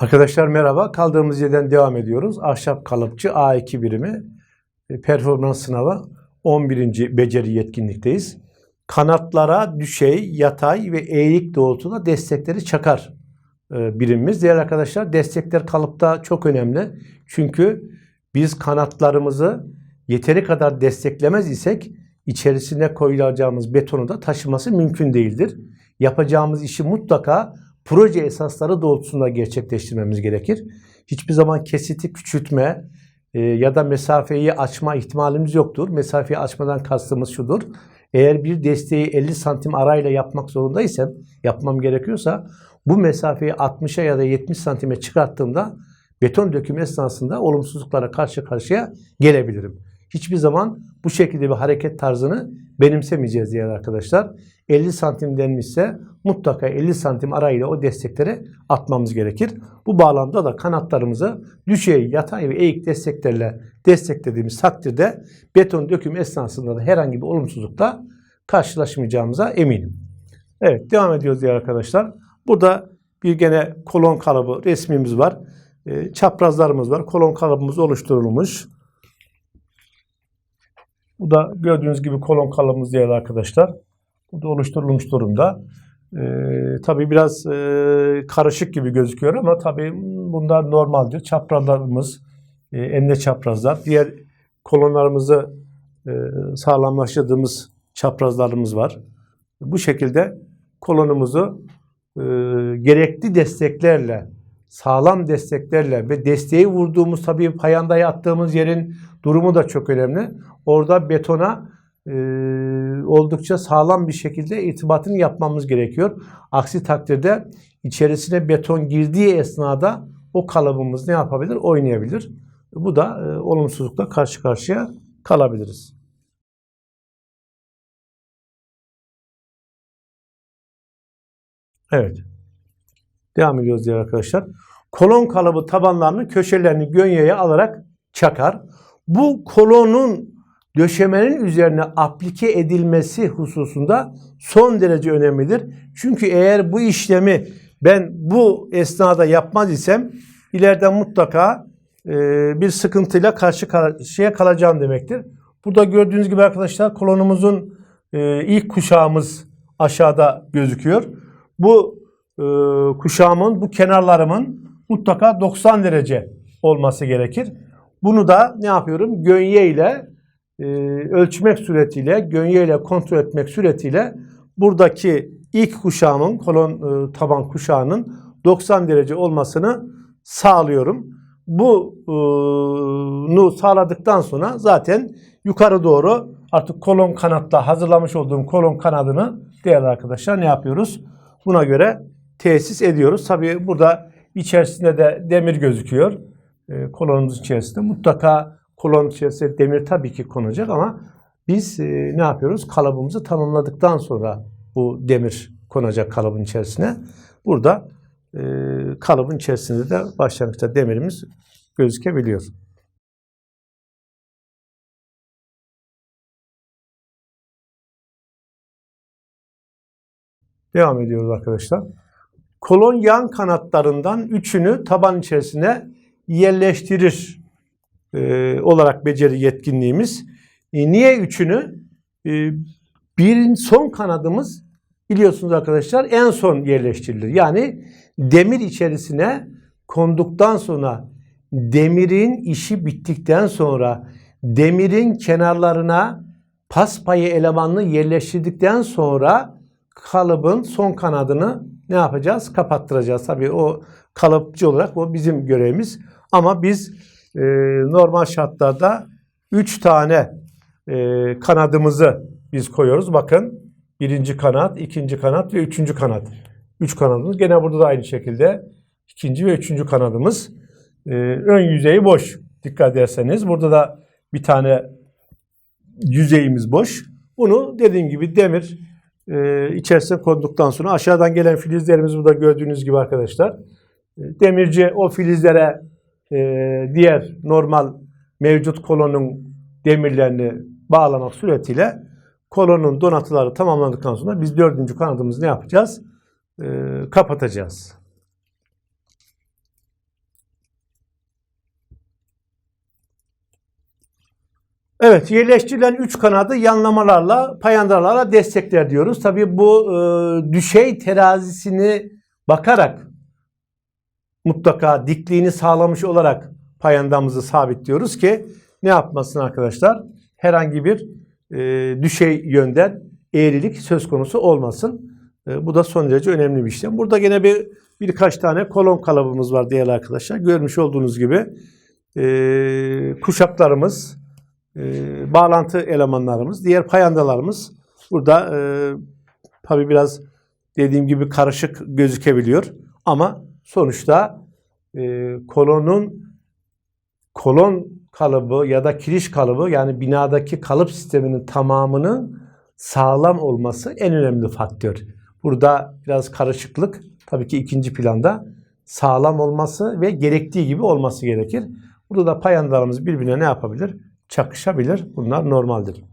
Arkadaşlar merhaba. Kaldığımız yerden devam ediyoruz. Ahşap kalıpçı A2 birimi e, performans sınavı 11. beceri yetkinlikteyiz. Kanatlara düşey, yatay ve eğik doğrultuda destekleri çakar e, birimimiz. Diğer arkadaşlar destekler kalıpta çok önemli. Çünkü biz kanatlarımızı yeteri kadar desteklemez isek içerisine koyacağımız betonu da taşıması mümkün değildir. Yapacağımız işi mutlaka proje esasları doğrultusunda gerçekleştirmemiz gerekir. Hiçbir zaman kesiti küçültme e, ya da mesafeyi açma ihtimalimiz yoktur. Mesafeyi açmadan kastımız şudur. Eğer bir desteği 50 santim arayla yapmak zorundaysam, yapmam gerekiyorsa bu mesafeyi 60'a ya da 70 santime çıkarttığımda beton dökümü esnasında olumsuzluklara karşı karşıya gelebilirim. Hiçbir zaman bu şekilde bir hareket tarzını benimsemeyeceğiz diğer arkadaşlar. 50 santim denmişse mutlaka 50 santim arayla o destekleri atmamız gerekir. Bu bağlamda da kanatlarımızı düşey, yatay ve eğik desteklerle desteklediğimiz takdirde beton döküm esnasında da herhangi bir olumsuzlukla karşılaşmayacağımıza eminim. Evet devam ediyoruz diğer arkadaşlar. Burada bir gene kolon kalıbı resmimiz var. E, çaprazlarımız var. Kolon kalıbımız oluşturulmuş. Bu da gördüğünüz gibi kolon kalıbımız değerli arkadaşlar. Bu da oluşturulmuş durumda. Ee, tabii biraz e, karışık gibi gözüküyor ama tabii bunlar normaldir. Çaprazlarımız, e, enine çaprazlar. Diğer kolonlarımızı e, sağlamlaştırdığımız çaprazlarımız var. Bu şekilde kolonumuzu e, gerekli desteklerle, sağlam desteklerle ve desteği vurduğumuz tabii payandaya attığımız yerin durumu da çok önemli. Orada betona e, oldukça sağlam bir şekilde irtibatını yapmamız gerekiyor. Aksi takdirde içerisine beton girdiği esnada o kalıbımız ne yapabilir? Oynayabilir. Bu da e, olumsuzlukla karşı karşıya kalabiliriz. Evet. Devam ediyoruz diğer arkadaşlar. Kolon kalıbı tabanlarının köşelerini gönyeye alarak çakar. Bu kolonun döşemenin üzerine aplike edilmesi hususunda son derece önemlidir. Çünkü eğer bu işlemi ben bu esnada yapmaz isem ileride mutlaka e, bir sıkıntıyla karşı karşıya kalacağım demektir. Burada gördüğünüz gibi arkadaşlar kolonumuzun e, ilk kuşağımız aşağıda gözüküyor. Bu e, kuşağımın, bu kenarlarımın mutlaka 90 derece olması gerekir. Bunu da ne yapıyorum? Gönye ile e, ölçmek suretiyle, gönye ile kontrol etmek suretiyle buradaki ilk kuşağımın, kolon e, taban kuşağının 90 derece olmasını sağlıyorum. Bunu sağladıktan sonra zaten yukarı doğru artık kolon kanatla hazırlamış olduğum kolon kanadını değerli arkadaşlar ne yapıyoruz? Buna göre tesis ediyoruz. Tabii burada içerisinde de demir gözüküyor. E, kolonumuz içerisinde. Mutlaka kolon içerisinde demir tabii ki konacak ama biz e, ne yapıyoruz? Kalıbımızı tanımladıktan sonra bu demir konacak kalıbın içerisine. Burada e, kalıbın içerisinde de başlangıçta demirimiz gözükebiliyor. Devam ediyoruz arkadaşlar. Kolon yan kanatlarından üçünü taban içerisine yerleştirir e, olarak beceri yetkinliğimiz. E, niye üçünü? E, birin son kanadımız biliyorsunuz arkadaşlar en son yerleştirilir. Yani demir içerisine konduktan sonra demirin işi bittikten sonra demirin kenarlarına pas payı elemanını yerleştirdikten sonra kalıbın son kanadını ne yapacağız? Kapattıracağız. Tabii o kalıpçı olarak o bizim görevimiz. Ama biz e, normal şartlarda 3 tane e, kanadımızı biz koyuyoruz. Bakın birinci kanat, ikinci kanat ve üçüncü kanat. Üç kanadımız. Gene burada da aynı şekilde ikinci ve üçüncü kanadımız. E, ön yüzeyi boş. Dikkat ederseniz burada da bir tane yüzeyimiz boş. Bunu dediğim gibi demir e, içerisine konduktan sonra aşağıdan gelen filizlerimiz burada gördüğünüz gibi arkadaşlar. E, demirci o filizlere e, diğer normal mevcut kolonun demirlerini bağlamak suretiyle kolonun donatıları tamamlandıktan sonra biz dördüncü kanadımızı ne yapacağız? E, kapatacağız. Evet, yerleştirilen üç kanadı yanlamalarla, payandalarla destekler diyoruz. Tabii bu e, düşey terazisini bakarak mutlaka dikliğini sağlamış olarak payandamızı sabitliyoruz ki ne yapmasın arkadaşlar? Herhangi bir e, düşey yönden eğrilik söz konusu olmasın. E, bu da son derece önemli bir işlem. Burada gene bir birkaç tane kolon kalıbımız var değerli arkadaşlar. Görmüş olduğunuz gibi e, kuşaklarımız, e, bağlantı elemanlarımız, diğer payandalarımız burada e, tabi biraz dediğim gibi karışık gözükebiliyor ama sonuçta e, kolonun kolon kalıbı ya da kiriş kalıbı yani binadaki kalıp sisteminin tamamının sağlam olması en önemli faktör. Burada biraz karışıklık tabii ki ikinci planda sağlam olması ve gerektiği gibi olması gerekir. Burada da payandalarımız birbirine ne yapabilir? Çakışabilir. Bunlar normaldir.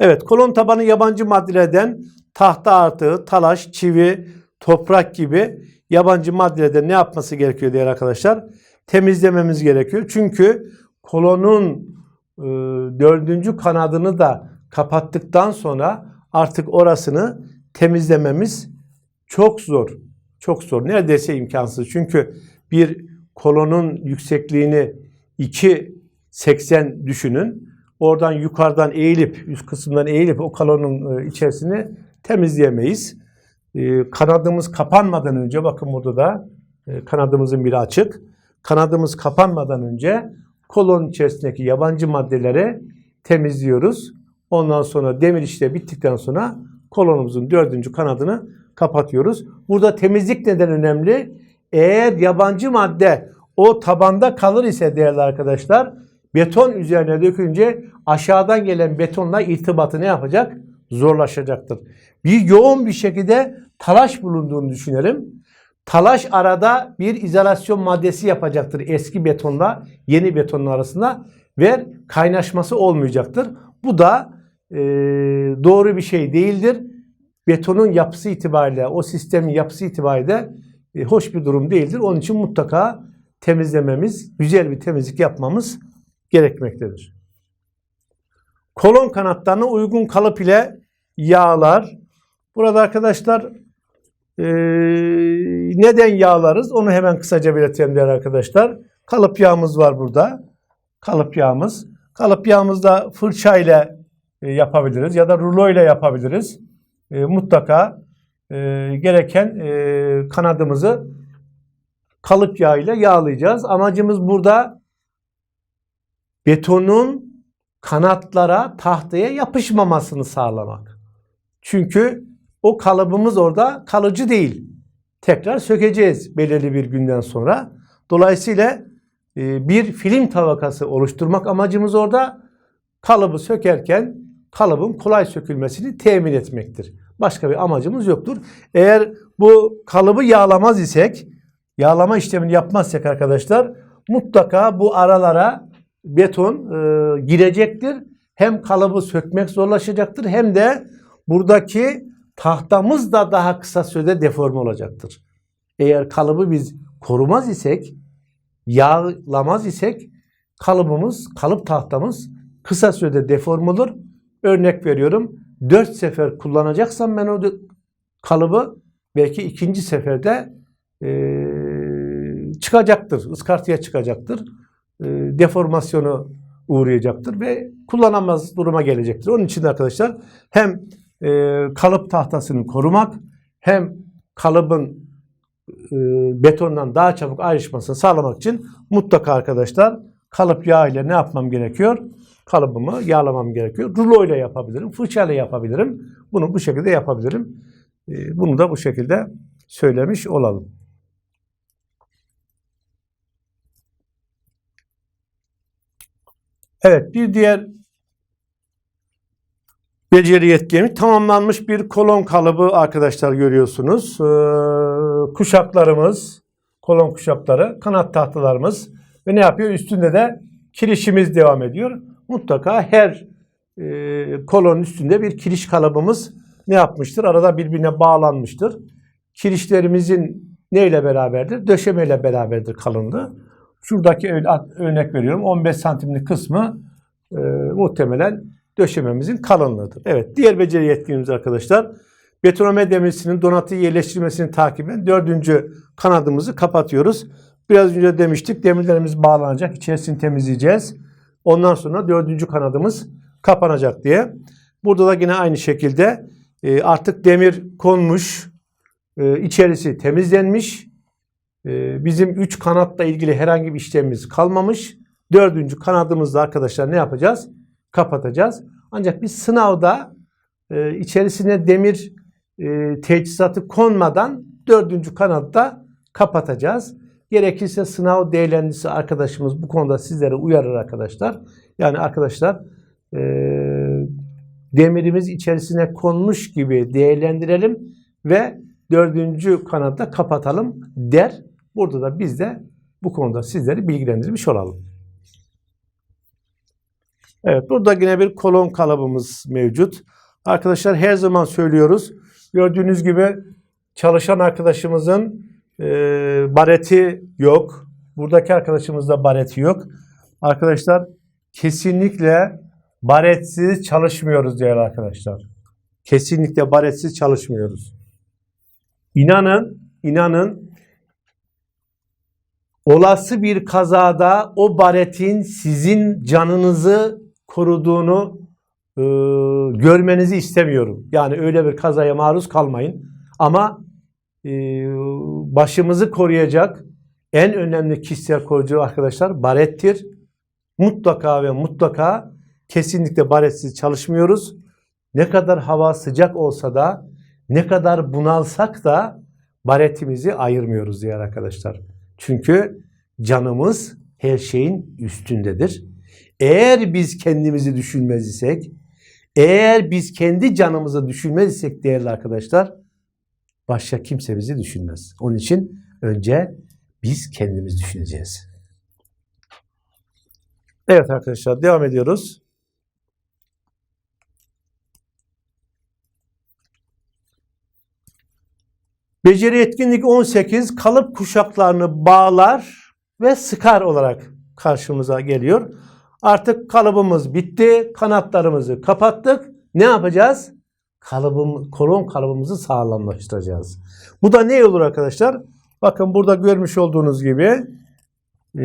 Evet kolon tabanı yabancı maddelerden tahta artığı, talaş, çivi, toprak gibi yabancı maddelerden ne yapması gerekiyor diğer arkadaşlar? Temizlememiz gerekiyor. Çünkü kolonun e, dördüncü kanadını da kapattıktan sonra artık orasını temizlememiz çok zor. Çok zor. Neredeyse imkansız. Çünkü bir kolonun yüksekliğini 2.80 düşünün. Oradan yukarıdan eğilip, üst kısımdan eğilip o kolonun e, içerisini temizleyemeyiz. E, kanadımız kapanmadan önce, bakın burada da e, kanadımızın biri açık. Kanadımız kapanmadan önce kolon içerisindeki yabancı maddeleri temizliyoruz. Ondan sonra demir işlemi bittikten sonra kolonumuzun dördüncü kanadını kapatıyoruz. Burada temizlik neden önemli? Eğer yabancı madde o tabanda kalır ise değerli arkadaşlar beton üzerine dökünce aşağıdan gelen betonla irtibatı ne yapacak? Zorlaşacaktır. Bir yoğun bir şekilde talaş bulunduğunu düşünelim. Talaş arada bir izolasyon maddesi yapacaktır eski betonla yeni betonun arasında ve kaynaşması olmayacaktır. Bu da e, doğru bir şey değildir. Betonun yapısı itibariyle, o sistemin yapısı itibariyle e, hoş bir durum değildir. Onun için mutlaka temizlememiz, güzel bir temizlik yapmamız gerekmektedir. Kolon kanatlarına uygun kalıp ile yağlar. Burada arkadaşlar e, neden yağlarız? Onu hemen kısaca belirtelim değerli arkadaşlar. Kalıp yağımız var burada. Kalıp yağımız. Kalıp yağımızda fırça ile yapabiliriz ya da rulo ile yapabiliriz. E, mutlaka e, gereken e, kanadımızı kalıp yağ ile yağlayacağız. Amacımız burada betonun kanatlara, tahtaya yapışmamasını sağlamak. Çünkü o kalıbımız orada kalıcı değil. Tekrar sökeceğiz belirli bir günden sonra. Dolayısıyla e, bir film tabakası oluşturmak amacımız orada kalıbı sökerken kalıbın kolay sökülmesini temin etmektir. Başka bir amacımız yoktur. Eğer bu kalıbı yağlamaz isek, yağlama işlemini yapmazsak arkadaşlar mutlaka bu aralara beton e, girecektir. Hem kalıbı sökmek zorlaşacaktır hem de buradaki tahtamız da daha kısa sürede deforme olacaktır. Eğer kalıbı biz korumaz isek, yağlamaz isek kalıbımız, kalıp tahtamız kısa sürede deforme olur. Örnek veriyorum. 4 sefer kullanacaksam ben o kalıbı belki ikinci seferde e, çıkacaktır. ıskartıya çıkacaktır. E, deformasyonu uğrayacaktır ve kullanamaz duruma gelecektir. Onun için arkadaşlar hem e, kalıp tahtasını korumak hem kalıbın e, betondan daha çabuk ayrışmasını sağlamak için mutlaka arkadaşlar kalıp yağ ile ne yapmam gerekiyor? Kalıbımı yağlamam gerekiyor. Rulo ile yapabilirim, fırça ile yapabilirim. Bunu bu şekilde yapabilirim. Bunu da bu şekilde söylemiş olalım. Evet bir diğer beceri yetkimi tamamlanmış bir kolon kalıbı arkadaşlar görüyorsunuz. Ee, kuşaklarımız, kolon kuşakları, kanat tahtalarımız ve ne yapıyor? Üstünde de kirişimiz devam ediyor. Mutlaka her e, kolonun üstünde bir kiriş kalıbımız ne yapmıştır? Arada birbirine bağlanmıştır. Kirişlerimizin neyle beraberdir? Döşemeyle beraberdir kalınlığı. Şuradaki örnek veriyorum. 15 santimlik kısmı e, muhtemelen döşememizin kalınlığıdır. Evet diğer beceri yetkinimiz arkadaşlar betoname demirsinin donatıyı yerleştirmesini takiben dördüncü kanadımızı kapatıyoruz. Biraz önce demiştik demirlerimiz bağlanacak. içerisini temizleyeceğiz. Ondan sonra dördüncü kanadımız kapanacak diye. Burada da yine aynı şekilde e, artık demir konmuş. e, içerisi temizlenmiş. E, bizim üç kanatla ilgili herhangi bir işlemimiz kalmamış. Dördüncü kanadımızda arkadaşlar ne yapacağız? Kapatacağız. Ancak biz sınavda e, içerisine demir e, teçhizatı konmadan dördüncü kanatta kapatacağız. Gerekirse sınav değerlendirisi arkadaşımız bu konuda sizlere uyarır arkadaşlar. Yani arkadaşlar e, demirimiz içerisine konmuş gibi değerlendirelim ve dördüncü kanatta kapatalım der. Burada da biz de bu konuda sizleri bilgilendirmiş olalım. Evet burada yine bir kolon kalıbımız mevcut. Arkadaşlar her zaman söylüyoruz. Gördüğünüz gibi çalışan arkadaşımızın e, bareti yok. Buradaki arkadaşımızda bareti yok. Arkadaşlar kesinlikle baretsiz çalışmıyoruz değerli arkadaşlar. Kesinlikle baretsiz çalışmıyoruz. İnanın, inanın olası bir kazada o baretin sizin canınızı koruduğunu e, görmenizi istemiyorum. Yani öyle bir kazaya maruz kalmayın. Ama e, başımızı koruyacak en önemli kişisel koruyucu arkadaşlar barettir. Mutlaka ve mutlaka kesinlikle baretsiz çalışmıyoruz. Ne kadar hava sıcak olsa da ne kadar bunalsak da baretimizi ayırmıyoruz diğer arkadaşlar. Çünkü canımız her şeyin üstündedir. Eğer biz kendimizi düşünmez isek, eğer biz kendi canımızı düşünmez isek değerli arkadaşlar, başka kimse bizi düşünmez. Onun için önce biz kendimiz düşüneceğiz. Evet arkadaşlar devam ediyoruz. Beceri etkinlik 18 kalıp kuşaklarını bağlar ve sıkar olarak karşımıza geliyor. Artık kalıbımız bitti. Kanatlarımızı kapattık. Ne yapacağız? Kalıbım, kolon kalıbımızı sağlamlaştıracağız. Bu da ne olur arkadaşlar? Bakın burada görmüş olduğunuz gibi e,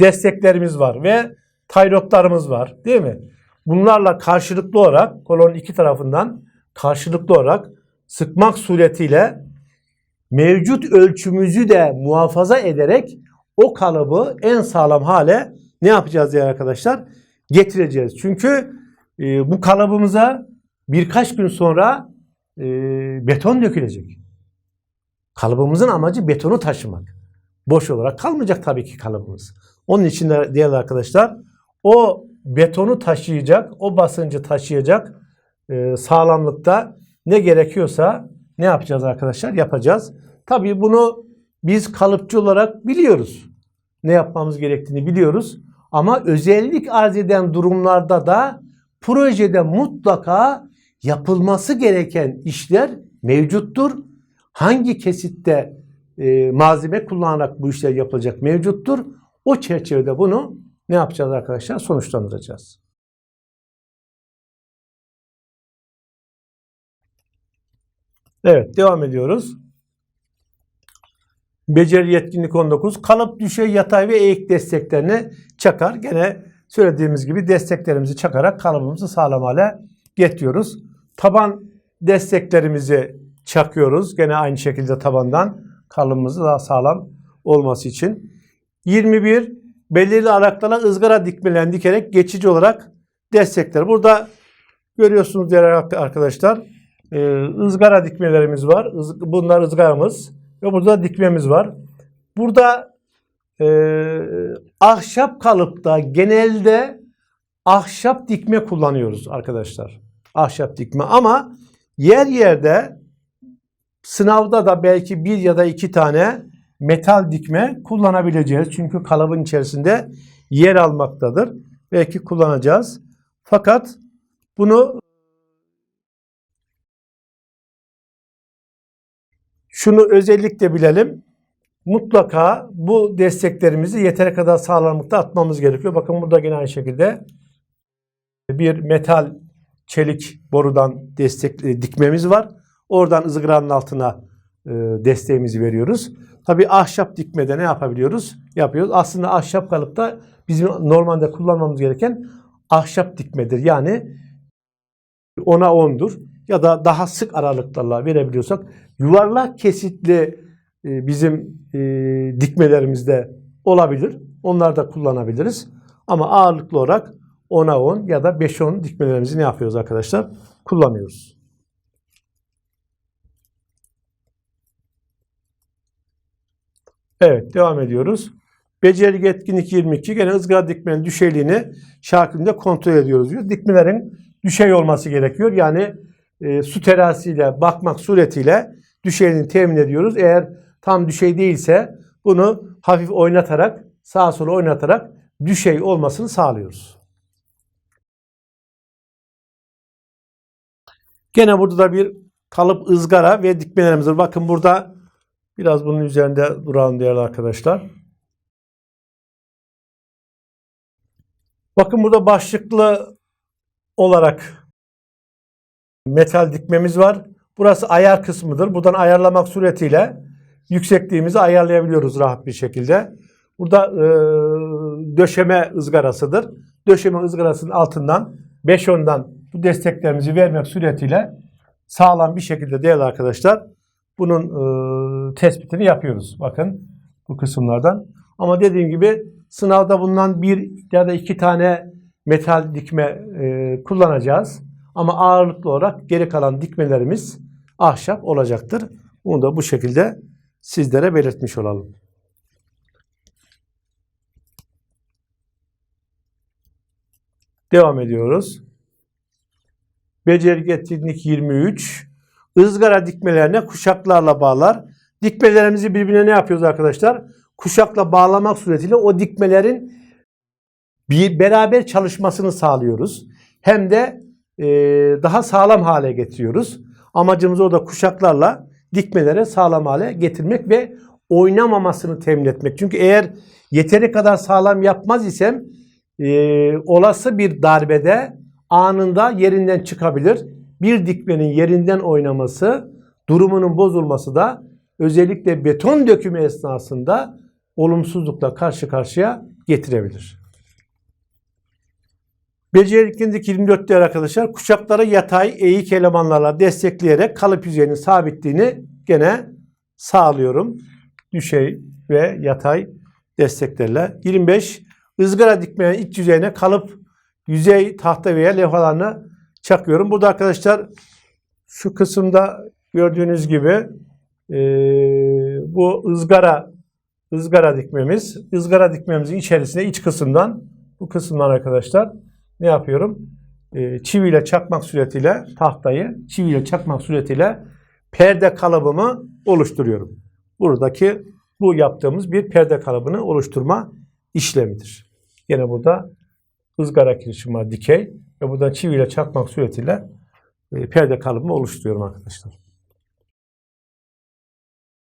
desteklerimiz var ve tayrotlarımız var. Değil mi? Bunlarla karşılıklı olarak kolonun iki tarafından karşılıklı olarak sıkmak suretiyle mevcut ölçümüzü de muhafaza ederek o kalıbı en sağlam hale ne yapacağız ya arkadaşlar? Getireceğiz. Çünkü e, bu kalıbımıza birkaç gün sonra e, beton dökülecek. Kalıbımızın amacı betonu taşımak. Boş olarak kalmayacak tabii ki kalıbımız. Onun için de değerli arkadaşlar o betonu taşıyacak, o basıncı taşıyacak e, sağlamlıkta ne gerekiyorsa ne yapacağız arkadaşlar? Yapacağız. Tabii bunu biz kalıpçı olarak biliyoruz. Ne yapmamız gerektiğini biliyoruz. Ama özellik arz eden durumlarda da projede mutlaka yapılması gereken işler mevcuttur. Hangi kesitte e, malzeme kullanarak bu işler yapılacak mevcuttur. O çerçevede bunu ne yapacağız arkadaşlar? Sonuçlandıracağız. Evet devam ediyoruz. Beceri yetkinlik 19. Kalıp, düşey, yatay ve eğik desteklerini çakar. Gene söylediğimiz gibi desteklerimizi çakarak kalıbımızı sağlam hale getiriyoruz. Taban desteklerimizi çakıyoruz. Gene aynı şekilde tabandan kalıbımızı daha sağlam olması için. 21. Belirli aralıklarla ızgara dikmelerini dikerek geçici olarak destekler. Burada görüyorsunuz değerli arkadaşlar e, ızgara dikmelerimiz var. Iz, bunlar ızgaramız ve burada dikmemiz var. Burada e, ahşap kalıpta genelde ahşap dikme kullanıyoruz arkadaşlar. Ahşap dikme ama yer yerde sınavda da belki bir ya da iki tane metal dikme kullanabileceğiz. Çünkü kalıbın içerisinde yer almaktadır. Belki kullanacağız. Fakat bunu şunu özellikle bilelim. Mutlaka bu desteklerimizi yeteri kadar sağlamlıkta atmamız gerekiyor. Bakın burada yine aynı şekilde bir metal çelik borudan destek e, dikmemiz var. Oradan ızgaranın altına e, desteğimizi veriyoruz. Tabii ahşap dikmede ne yapabiliyoruz? Yapıyoruz. Aslında ahşap kalıpta bizim normalde kullanmamız gereken ahşap dikmedir. Yani 10'a 10'dur. Ya da daha sık aralıklarla verebiliyorsak yuvarlak kesitli e, bizim e, dikmelerimizde olabilir. Onları da kullanabiliriz. Ama ağırlıklı olarak 10'a 10 ya da 5'e 10 dikmelerimizi ne yapıyoruz arkadaşlar? Kullanıyoruz. Evet devam ediyoruz. Becerilik etkinlik 22 gene ızgara dikmenin düşeyliğini şaklinde kontrol ediyoruz diyor. Dikmelerin düşey olması gerekiyor. Yani e, su terasiyle bakmak suretiyle düşeyliğini temin ediyoruz. Eğer tam düşey değilse bunu hafif oynatarak sağa sola oynatarak düşey olmasını sağlıyoruz. Gene burada da bir kalıp ızgara ve dikmelerimiz var. Bakın burada biraz bunun üzerinde duralım değerli arkadaşlar. Bakın burada başlıklı olarak metal dikmemiz var. Burası ayar kısmıdır. Buradan ayarlamak suretiyle yüksekliğimizi ayarlayabiliyoruz rahat bir şekilde. Burada e, döşeme ızgarasıdır. Döşeme ızgarasının altından 5-10'dan bu desteklerimizi vermek suretiyle sağlam bir şekilde değerli arkadaşlar bunun e, tespitini yapıyoruz. Bakın bu kısımlardan. Ama dediğim gibi sınavda bulunan bir ya da iki tane metal dikme e, kullanacağız. Ama ağırlıklı olarak geri kalan dikmelerimiz ahşap olacaktır. Bunu da bu şekilde sizlere belirtmiş olalım. Devam ediyoruz. Becerilik etkinlik 23. Izgara dikmelerine kuşaklarla bağlar. Dikmelerimizi birbirine ne yapıyoruz arkadaşlar? Kuşakla bağlamak suretiyle o dikmelerin bir beraber çalışmasını sağlıyoruz. Hem de daha sağlam hale getiriyoruz. Amacımız o da kuşaklarla dikmelere sağlam hale getirmek ve oynamamasını temin etmek. Çünkü eğer yeteri kadar sağlam yapmaz isem e, olası bir darbede anında yerinden çıkabilir. Bir dikmenin yerinden oynaması, durumunun bozulması da özellikle beton dökümü esnasında olumsuzlukla karşı karşıya getirebilir. Becerilikindeki 24 değer arkadaşlar kuşakları yatay eğik elemanlarla destekleyerek kalıp yüzeyinin sabitliğini gene sağlıyorum. Düşey ve yatay desteklerle. 25 ızgara dikmenin iç yüzeyine kalıp yüzey tahta veya levhalarını çakıyorum. Burada arkadaşlar şu kısımda gördüğünüz gibi e, bu ızgara ızgara dikmemiz. ızgara dikmemizin içerisine iç kısımdan bu kısımdan arkadaşlar ne yapıyorum? E, çiviyle çakmak suretiyle tahtayı çiviyle çakmak suretiyle perde kalıbımı oluşturuyorum. Buradaki bu yaptığımız bir perde kalıbını oluşturma işlemidir. Yine burada ızgara kirişim dikey ve buradan çiviyle çakmak suretiyle e, perde kalıbımı oluşturuyorum arkadaşlar.